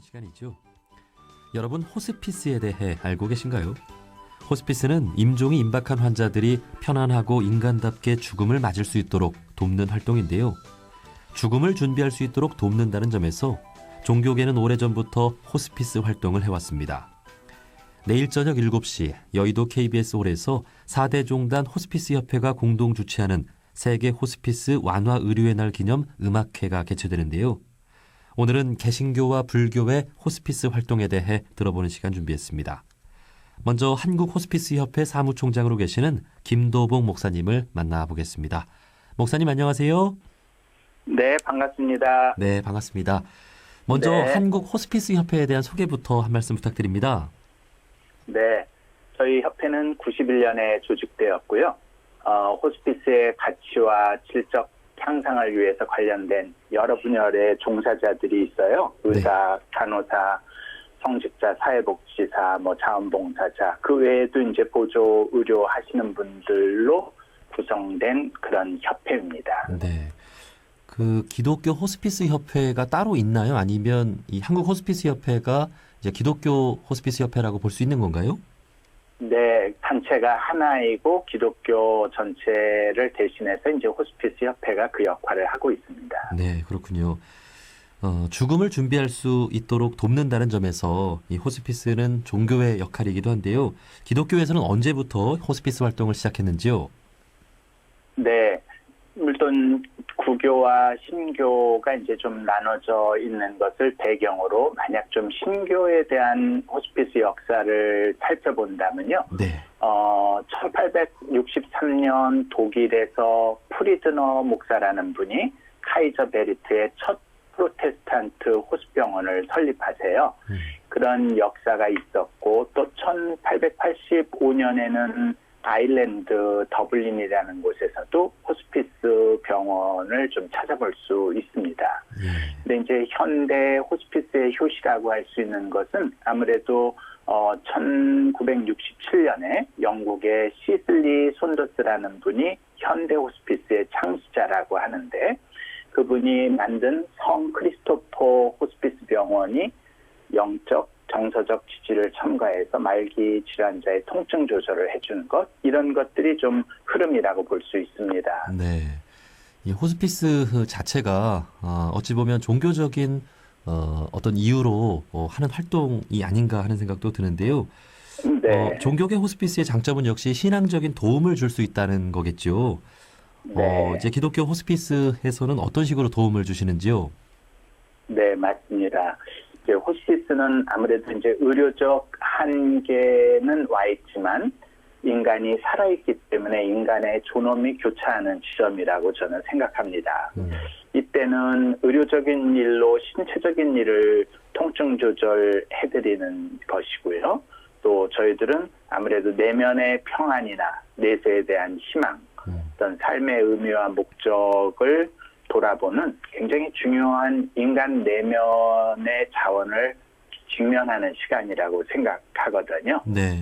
시간이죠. 여러분 호스피스에 대해 알고 계신가요? 호스피스는 임종이 임박한 환자들이 편안하고 인간답게 죽음을 맞을 수 있도록 돕는 활동인데요. 죽음을 준비할 수 있도록 돕는다는 점에서 종교계는 오래전부터 호스피스 활동을 해왔습니다. 내일 저녁 7시 여의도 KBS 홀에서 4대 종단 호스피스 협회가 공동 주최하는 세계 호스피스 완화 의료의 날 기념 음악회가 개최되는데요. 오늘은 개신교와 불교의 호스피스 활동에 대해 들어보는 시간 준비했습니다. 먼저 한국 호스피스 협회 사무총장으로 계시는 김도봉 목사님을 만나보겠습니다. 목사님 안녕하세요. 네, 반갑습니다. 네, 반갑습니다. 먼저 네. 한국 호스피스 협회에 대한 소개부터 한 말씀 부탁드립니다. 네, 저희 협회는 91년에 조직되었고요. 어, 호스피스의 가치와 질적 향상을 위해서 관련된 여러 분야의 종사자들이 있어요. 의사, 간호사, 성직자, 사회복지사, 뭐 자원봉사자, 그 외에도 이제 보조 의료 하시는 분들로 구성된 그런 협회입니다. 네. 그 기독교 호스피스 협회가 따로 있나요? 아니면 이 한국 호스피스 협회가 이제 기독교 호스피스 협회라고 볼 수 있는 건가요? 네, 단체가 하나이고 기독교 전체를 대신해서 이제 호스피스 협회가 그 역할을 하고 있습니다. 네, 그렇군요. 어, 죽음을 준비할 수 있도록 돕는다는 점에서 이 호스피스는 종교의 역할이기도 한데요. 기독교에서는 언제부터 호스피스 활동을 시작했는지요? 네, 물론 구교와 신교가 이제 좀 나눠져 있는 것을 배경으로 만약 좀 신교에 대한 호스피스 역사를 살펴본다면요. 네. 어, 1863년 독일에서 프리드너 목사라는 분이 카이저 베리트의 첫 프로테스탄트 호스병원을 설립하세요. 음. 그런 역사가 있었고 또 1885년에는 아일랜드 더블린이라는 곳에서도 호스피스 병원을 좀 찾아볼 수 있습니다. 예. 근데 이제 현대 호스피스의 효시라고 할 수 있는 것은 아무래도 어 1967년에 영국의 시슬리 손더스라는 분이 현대 호스피스의 창시자라고 하는데 그분이 만든 성 크리스토퍼 호스피스 병원이 영적 정서적 지지를 첨가해서 말기 질환자의 통증 조절을 해주는 것 이런 것들이 좀 흐름이라고 볼 수 있습니다. 네. 이 호스피스 자체가 어, 어찌 보면 종교적인 어, 어떤 이유로 어, 하는 활동이 아닌가 하는 생각도 드는데요. 네, 어, 종교계 호스피스의 장점은 역시 신앙적인 도움을 줄 수 있다는 거겠죠. 네, 어, 이제 기독교 호스피스에서는 어떤 식으로 도움을 주시는지요? 네 맞습니다. 이제 호스피스는 아무래도 이제 의료적 한계는 와 있지만 인간이 살아있기 때문에 인간의 존엄이 교차하는 지점이라고 저는 생각합니다. 음, 이때는 의료적인 일로 신체적인 일을 통증 조절해드리는 것이고요. 또 저희들은 아무래도 내면의 평안이나 내세에 대한 희망, 음, 어떤 삶의 의미와 목적을 돌아보는 굉장히 중요한 인간 내면의 자원을 직면하는 시간이라고 생각하거든요. 네.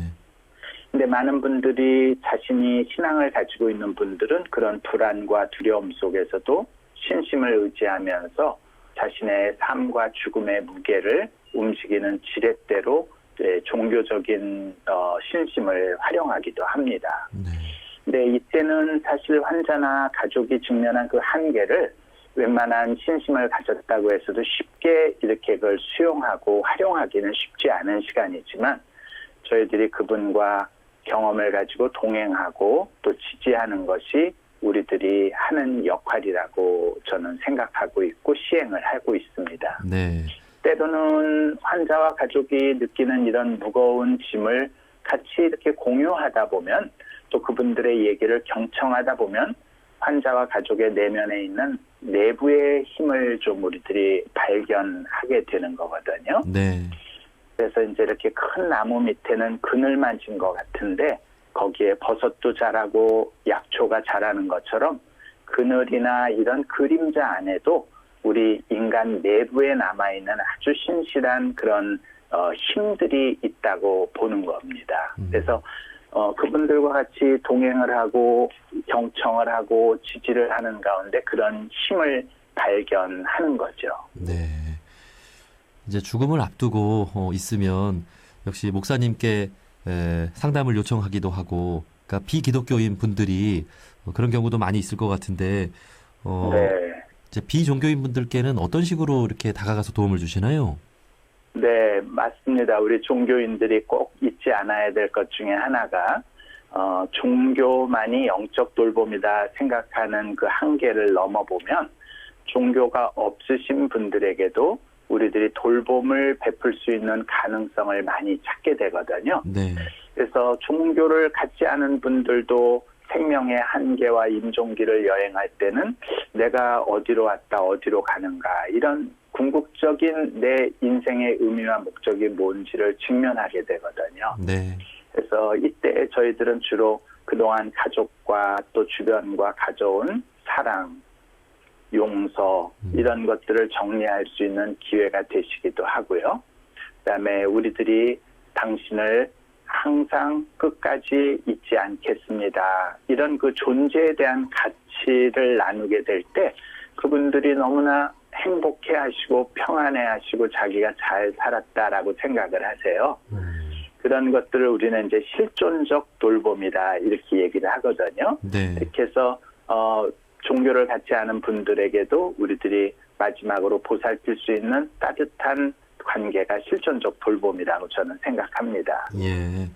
근데 많은 분들이 자신이 신앙을 가지고 있는 분들은 그런 불안과 두려움 속에서도 신심을 의지하면서 자신의 삶과 죽음의 무게를 움직이는 지렛대로 예, 종교적인 어, 신심을 활용하기도 합니다. 네. 근데 이때는 사실 환자나 가족이 직면한 그 한계를 웬만한 신심을 가졌다고 해서도 쉽게 이렇게 그걸 수용하고 활용하기는 쉽지 않은 시간이지만 저희들이 그분과 경험을 가지고 동행하고 또 지지하는 것이 우리들이 하는 역할이라고 저는 생각하고 있고 시행을 하고 있습니다. 네. 때로는 환자와 가족이 느끼는 이런 무거운 짐을 같이 이렇게 공유하다 보면 또 그분들의 얘기를 경청하다 보면 환자와 가족의 내면에 있는 내부의 힘을 좀 우리들이 발견하게 되는 거거든요. 네. 그래서 이제 이렇게 큰 나무 밑에는 그늘만 진 것 같은데 거기에 버섯도 자라고 약초가 자라는 것처럼 그늘이나 이런 그림자 안에도 우리 인간 내부에 남아있는 아주 신실한 그런 어, 힘들이 있다고 보는 겁니다. 음. 그래서 어, 그분들과 같이 동행을 하고 경청을 하고 지지를 하는 가운데 그런 힘을 발견하는 거죠. 네. 이제 죽음을 앞두고 어, 있으면 역시 목사님께 에, 상담을 요청하기도 하고, 그러니까 비기독교인 분들이 어, 그런 경우도 많이 있을 것 같은데, 어, 네. 이제 비종교인 분들께는 어떤 식으로 이렇게 다가가서 도움을 주시나요? 네, 맞습니다. 우리 종교인들이 꼭 잊지 않아야 될 것 중에 하나가 어, 종교만이 영적 돌봄이다 생각하는 그 한계를 넘어보면 종교가 없으신 분들에게도 우리들이 돌봄을 베풀 수 있는 가능성을 많이 찾게 되거든요. 네. 그래서 종교를 갖지 않은 분들도 생명의 한계와 임종기를 여행할 때는 내가 어디로 왔다 어디로 가는가 이런 궁극적인 내 인생의 의미와 목적이 뭔지를 직면하게 되거든요. 네. 그래서 이때 저희들은 주로 그동안 가족과 또 주변과 가져온 사랑, 용서 이런 것들을 정리할 수 있는 기회가 되시기도 하고요. 그다음에 우리들이 당신을 항상 끝까지 잊지 않겠습니다. 이런 그 존재에 대한 가치를 나누게 될 때 그분들이 너무나 행복해 하시고 평안해 하시고 자기가 잘 살았다라고 생각을 하세요. 음, 그런 것들을 우리는 이제 실존적 돌봄이다 이렇게 얘기를 하거든요. 네. 이렇게 해서 어, 종교를 갖지 않은 분들에게도 우리들이 마지막으로 보살필 수 있는 따뜻한 관계가 실존적 돌봄이라고 저는 생각합니다. 예.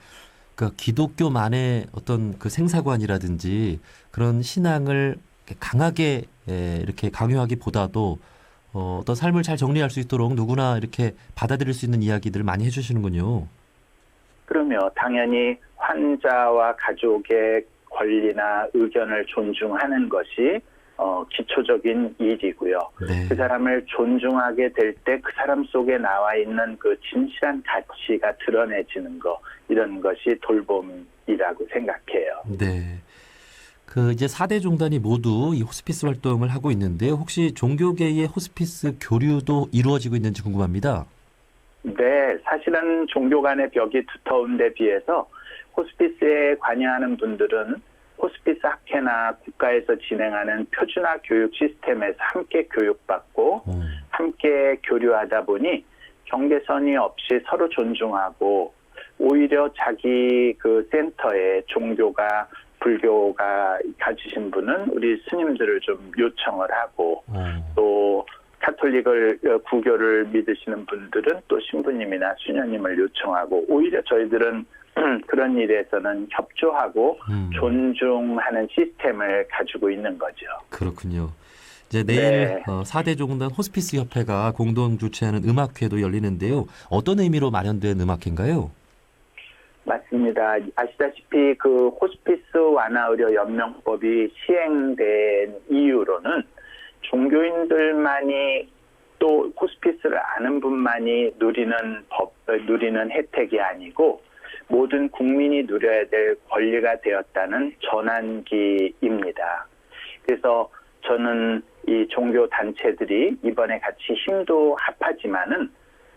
그러니까 기독교만의 어떤 그 생사관이라든지 그런 신앙을 강하게 예, 이렇게 강요하기보다도 어, 어떤 삶을 잘 정리할 수 있도록 누구나 이렇게 받아들일 수 있는 이야기들을 많이 해주시는군요. 그러면 당연히 환자와 가족의 권리나 의견을 존중하는 것이 어, 기초적인 일이고요. 네. 그 사람을 존중하게 될 때 그 사람 속에 나와 있는 그 진실한 가치가 드러내지는 거 이런 것이 돌봄이라고 생각해요. 네. 그 이제 4대 종단이 모두 이 호스피스 활동을 하고 있는데 혹시 종교계의 호스피스 교류도 이루어지고 있는지 궁금합니다. 네, 사실은 종교 간의 벽이 두터운 데 비해서 호스피스에 관여하는 분들은 호스피스 학회나 국가에서 진행하는 표준화 교육 시스템에서 함께 교육받고 어, 함께 교류하다 보니 경계선이 없이 서로 존중하고 오히려 자기 그 센터에 종교가 불교가 가지신 분은 우리 스님들을 좀 요청을 하고 어, 또 카톨릭을 어, 구교를 믿으시는 분들은 또 신부님이나 수녀님을 요청하고 오히려 저희들은 그런 일에서는 협조하고 음. 존중하는 시스템을 가지고 있는 거죠. 그렇군요. 이제 내일 네. 어, 4대 종단 호스피스 협회가 공동 주최하는 음악회도 열리는데요. 어떤 의미로 마련된 음악회인가요? 맞습니다. 아시다시피 그 호스피스 완화 의료 연명법이 시행된 이유로는 종교인들만이 또 호스피스를 아는 분만이 누리는 법, 누리는 혜택이 아니고 모든 국민이 누려야 될 권리가 되었다는 전환기입니다. 그래서 저는 이 종교 단체들이 이번에 같이 힘도 합하지만은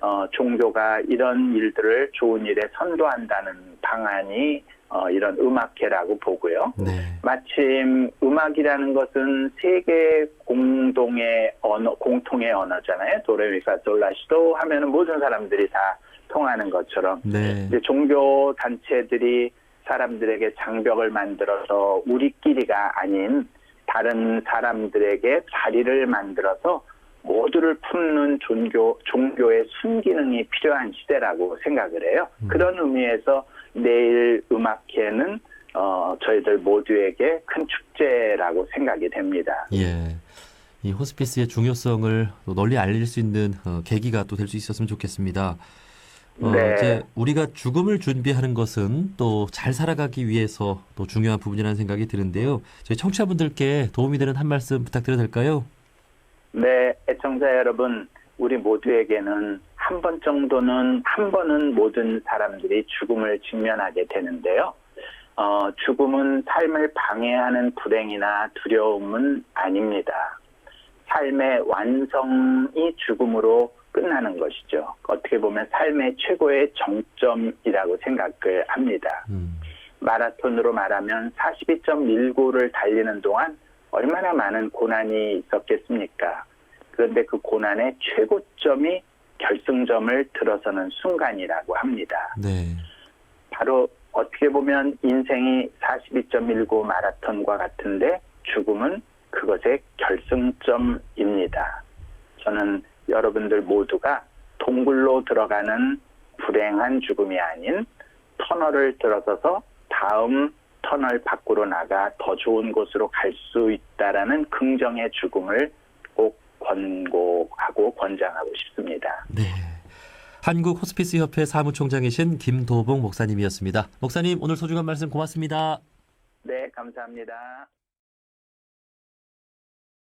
어, 종교가 이런 일들을 좋은 일에 선도한다는 방안이 어, 이런 음악회라고 보고요. 네. 마침 음악이라는 것은 세계 공동의 언어, 공통의 언어잖아요. 도레미파 솔라시도 하면은 모든 사람들이 다 통하는 것처럼 네. 이제 종교 단체들이 사람들에게 장벽을 만들어서 우리끼리가 아닌 다른 사람들에게 자리를 만들어서 모두를 품는 종교, 종교의 순기능이 필요한 시대라고 생각을 해요. 음. 그런 의미에서 내일 음악회는 어, 저희들 모두에게 큰 축제라고 생각이 됩니다. 예. 이 호스피스의 중요성을 또 널리 알릴 수 있는 어, 계기가 또 될 수 있었으면 좋겠습니다. 어, 네. 이제 우리가 죽음을 준비하는 것은 또 잘 살아가기 위해서 또 중요한 부분이라는 생각이 드는데요. 저희 청취자분들께 도움이 되는 한 말씀 부탁드려도 될까요? 네, 애청자 여러분, 우리 모두에게는 한 번 정도는, 한 번은 모든 사람들이 죽음을 직면하게 되는데요. 어, 죽음은 삶을 방해하는 불행이나 두려움은 아닙니다. 삶의 완성이 죽음으로 끝나는 것이죠. 어떻게 보면 삶의 최고의 정점이라고 생각을 합니다. 음, 마라톤으로 말하면 42.19를 달리는 동안 얼마나 많은 고난이 있었겠습니까? 그런데 그 고난의 최고점이 결승점을 들어서는 순간이라고 합니다. 네. 바로 어떻게 보면 인생이 42.19 마라톤과 같은데 죽음은 그것의 결승점입니다. 저는 여러분들 모두가 동굴로 들어가는 불행한 죽음이 아닌 터널을 들어서서 다음 터널 밖으로 나가 더 좋은 곳으로 갈 수 있다라는 긍정의 죽음을 꼭 권고하고 권장하고 싶습니다. 네. 한국 호스피스 협회 사무총장이신 김도봉 목사님이었습니다. 목사님 오늘 소중한 말씀 고맙습니다. 네, 감사합니다.